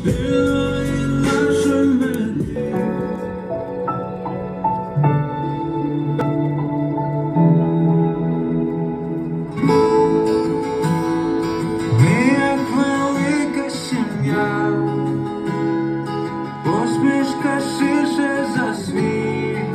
Співай наша мелодія. Ми як велика сім'я, посмішка ширше за світ.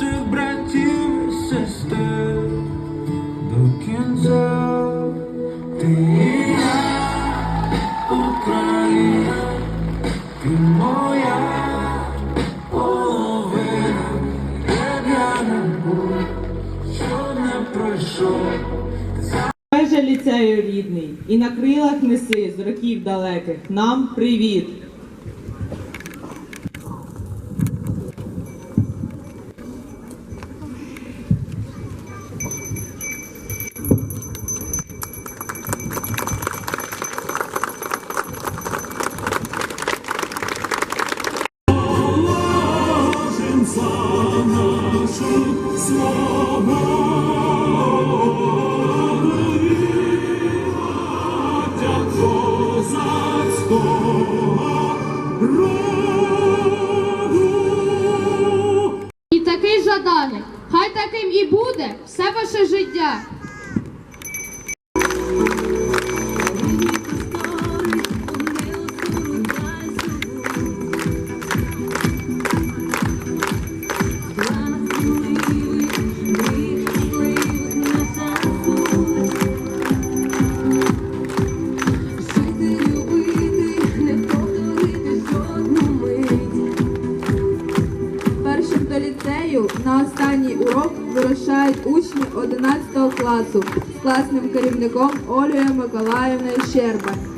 Наших братів і сестер до кінця ти і я, Україна, ти моя половина, як я не був, що не пройшов. Майже ліцею рідний, і на крилах неси з років далеких нам привіт. І такий жаданий, хай таким і буде все ваше життя. На останній урок вирушають учні 11 класу з класним керівником Олею Миколаївною Щербань.